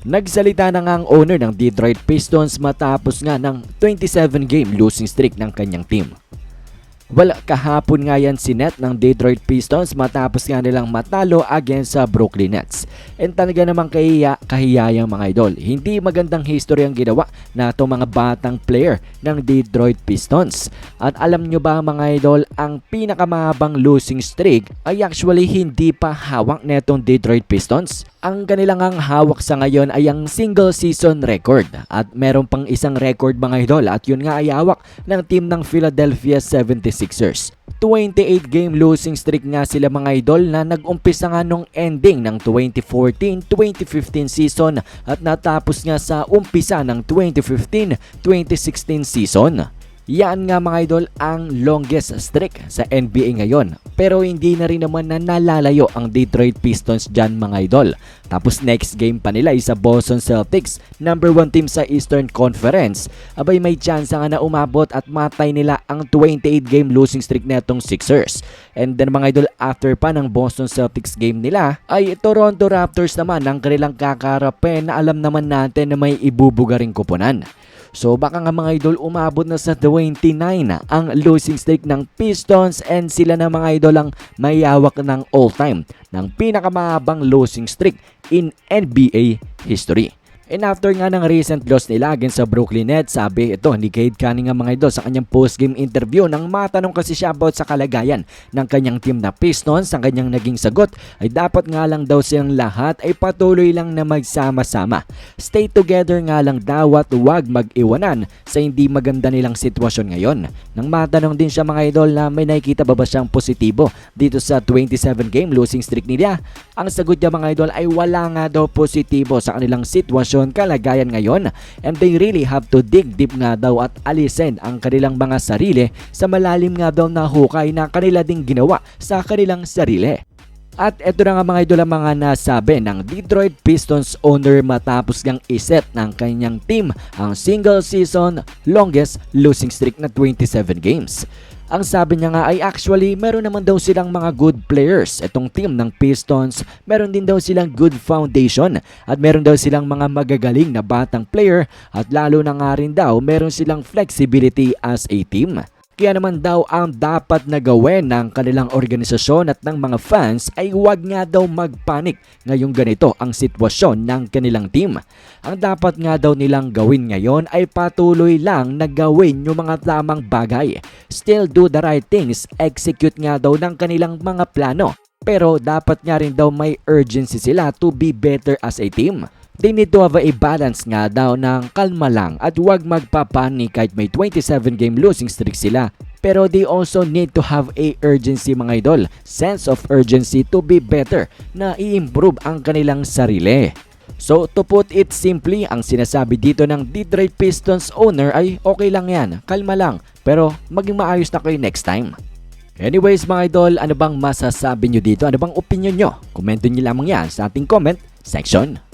Nagsalita na nga ang owner ng Detroit Pistons matapos nga ng 27-game losing streak ng kanyang team. Wala kahapon nga yan si Net ng Detroit Pistons matapos nga nilang matalo against sa Brooklyn Nets. And talaga namang kahiya, kahiyayang mga idol. Hindi magandang history ang ginawa na itong mga batang player ng Detroit Pistons. At alam nyo ba mga idol, ang pinakamahabang losing streak ay actually hindi pa hawak netong Detroit Pistons. Ang kanilang ang hawak sa ngayon ay ang single season record at meron pang isang record mga idol at yun nga ay hawak ng team ng Philadelphia 76ers. 28 game losing streak nga sila mga idol na nag-umpisa nga nung ending ng 2014-2015 season at natapos nga sa umpisa ng 2015-2016 season. Yan nga mga idol ang longest streak sa NBA ngayon. Pero hindi na rin naman na nalalayo ang Detroit Pistons dyan mga idol. Tapos next game pa nila sa Boston Celtics, number 1 team sa Eastern Conference. Abay may chance nga na umabot at matay nila ang 28 game losing streak netong Sixers. And then mga idol after pa ng Boston Celtics game nila ay Toronto Raptors naman ang kanilang kakarapin na alam naman natin na may ibubuga ring kuponan. So baka nga mga idol umabot na sa 29 na ang losing streak ng Pistons and sila na mga idol ang may hawak ng all-time ng pinakamahabang losing streak in NBA history. And after nga ng recent loss nila against sa Brooklyn Nets, sabi ito ni Cade Cunningham mga idol sa kanyang post-game interview nang matanong kasi siya about sa kalagayan ng kanyang team na Pistons, ang kanyang naging sagot ay dapat nga lang daw silang lahat ay patuloy lang na magsama-sama. Stay together nga lang daw at huwag mag-iwanan sa hindi maganda nilang sitwasyon ngayon. Nang matanong din siya mga idol na may nakikita ba ba siyang positibo dito sa 27 game losing streak nila, ang sagot niya mga idol ay wala nga daw positibo sa kanilang sitwasyon kalagayan ngayon and they really have to dig deep nga daw at alisin ang kanilang mga sarili sa malalim nga daw na hukay na kanila ding ginawa sa kanilang sarili. At eto na nga mga idol ang mga nasabi ng Detroit Pistons owner matapos ngang iset ng kanyang team ang single season longest losing streak na 27 games. Ang sabi niya nga ay actually meron naman daw silang mga good players. Itong team ng Pistons, meron din daw silang good foundation at meron daw silang mga magagaling na batang player at lalo na nga rin daw meron silang flexibility as a team. Kaya naman daw ang dapat na gawin ng kanilang organisasyon at ng mga fans ay huwag nga daw magpanik ngayong ganito ang sitwasyon ng kanilang team. Ang dapat nga daw nilang gawin ngayon ay patuloy lang na gawin yung mga tamang bagay. Still do the right things, execute nga daw ng kanilang mga plano. Pero dapat nga rin daw may urgency sila to be better as a team. They need to have a balance nga daw ng kalma lang at huwag magpapanik kahit may 27 game losing streak sila. Pero they also need to have a urgency mga idol, sense of urgency to be better na i-improve ang kanilang sarili. So to put it simply, ang sinasabi dito ng Detroit Pistons owner ay okay lang yan, kalma lang, pero maging maayos na kayo next time. Anyways mga idol, ano bang masasabi nyo dito? Ano bang opinion nyo? Komento nyo lamang yan sa ating comment section.